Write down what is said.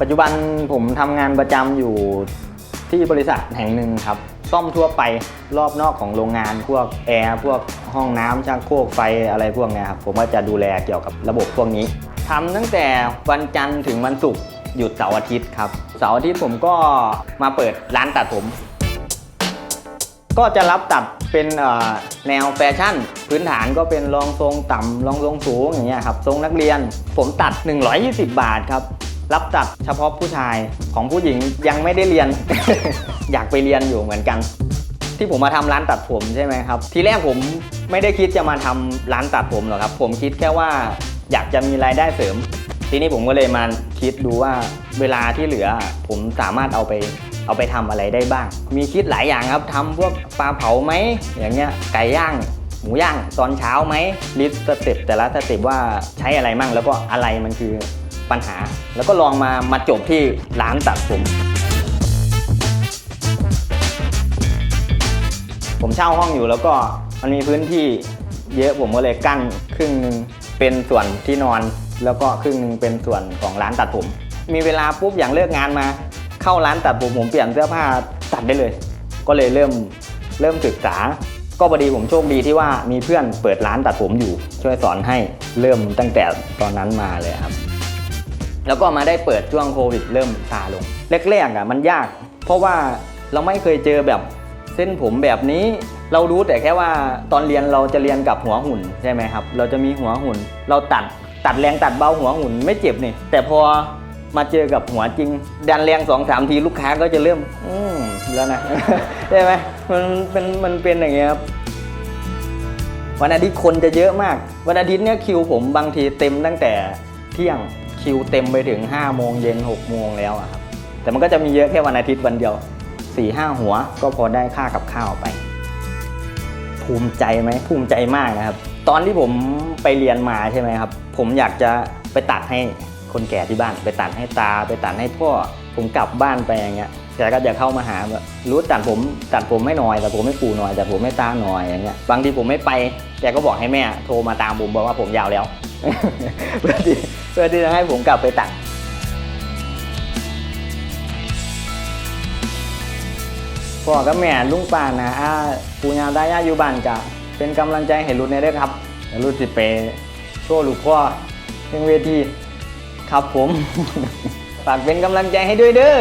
ปัจจุบันผมทำงานประจำอยู่ที่บริษัทแห่งหนึ่งครับ ซ่อมทั่วไปรอบนอกของโรงงาน พวกแอร์พวกห้องน้ำช่างโคกไฟอะไรพวกเนี้ยครับผมก็จะดูแลเกี่ยวกับระบบพวกนี้ทำตั้งแต่วันจันทร์ถึงวันศุกร์หยุดเสาร์อาทิตย์ครับเสาร์อาทิตย์ผมก็มาเปิดร้านตัดผม ก็จะรับตัดเป็นแนวแฟชั่น พื้นฐานก็เป็นรองทรงต่ำรองทรงสูงอย่างเงี้ยครับทรงนักเรียน ผมตัด 120 บาทครับ รับตัดเฉพาะผู้ชายของผู้หญิงยังไม่ได้เรียน อยากไปเรียนอยู่เหมือนกัน ที่ผมมาทำร้านตัดผมใช่ไหมครับ ทีแรกผมไม่ได้คิดจะมาทำร้านตัดผมหรอกครับ ผมคิดแค่ว่าอยากจะมีรายได้เสริม ทีนี้ผมก็เลยมาคิดดูว่าเวลาที่เหลือ ผมสามารถเอาไปเอาไปทำอะไรได้บ้าง มีคิดหลายอย่างครับทำพวกปลาเผาไหมอย่างเงี้ยไก่ย่างหมูย่างตอนเช้าไหมลิสต์สเต็ปแต่ละสเต็ปว่าใช้อะไรมั่งแล้วก็อะไรมันคือ ปัญหา แล้วก็ลองมามาจบที่ร้านตัดผม ผมเช่าห้องอยู่แล้วก็มันมีพื้นที่เยอะผมก็เลยกั้นครึ่งหนึ่งเป็นส่วนที่นอน แล้วก็ครึ่งหนึ่งเป็นส่วนของร้านตัดผม มีเวลาปุ๊บอย่างเลิกงานมา เข้าร้านตัดผมผมเปลี่ยนเสื้อผ้าตัดได้เลย ก็เลยเริ่มเริ่มศึกษา ก็พอดีผมโชคดีที่ว่ามีเพื่อนเปิดร้านตัดผมอยู่ ช่วยสอนให้เริ่มตั้งแต่ตอนนั้นมาเลยครับ แล้วก็มาได้เปิดช่วงโควิดเริ่มซาลง แรกๆอะมันยาก เพราะว่าเราไม่เคยเจอแบบเส้นผมแบบนี้ เรารู้แต่แค่ว่าตอนเรียนเราจะเรียนกับหัวหุ่นใช่ไหมครับ เราจะมีหัวหุ่น เราตัดตัดแรงตัดเบาหัวหุ่นไม่เจ็บนี่ แต่พอมาเจอกับหัวจริง ดันแรงสองสามทีลูกค้าก็จะเริ่ม อืมแล้วนะใช่ไหมมันเป็นมันเป็นอย่างเงี้ยครับวันอาทิตย์คนจะเยอะมาก วันอาทิตย์เนี่ยคิวผมบางทีเต็มตั้งแต่ ที่ยงคิวเต็มไปถึง 5 โมงเย็น 6 โมงแล้วอะครับ แต่มันก็จะมีเยอะแค่วันอาทิตย์วันเดียว 4 5 หัวก็พอได้ค่ากับข้าวไป ภูมิใจไหมภูมิใจมากนะครับ ตอนที่ผมไปเรียนมาใช่ไหมครับ ผมอยากจะไปตัดให้คนแก่ที่บ้าน ไปตัดให้ตา ไปตัดให้พ่อ ผมกลับบ้านไปอย่างเงี้ยแกก็จะเข้ามาหาแบบรู้ตัดผมตัดผมไม่หน่อยแต่ผมไม่ปูหน่อยแต่ผมไม่ตาหน่อยอย่างเงี้ยบางทีผมไม่ไปแกก็บอกให้แม่โทรมาตามผมบอกว่าผมยาวแล้ว เพื่อที่เพื่อที่จะให้ผมกลับไปตัดพ่อกับแม่ลุงป้านะอาปู่ย่าตายายอยู่บ้านกะเป็นกำลังใจให้รุ่นในเด้อครับรุ่นสิไปโชว์ลูกพ่อเรื่งเวทีครับผม ฝากเป็นกำลังใจให้ด้วยเด้อ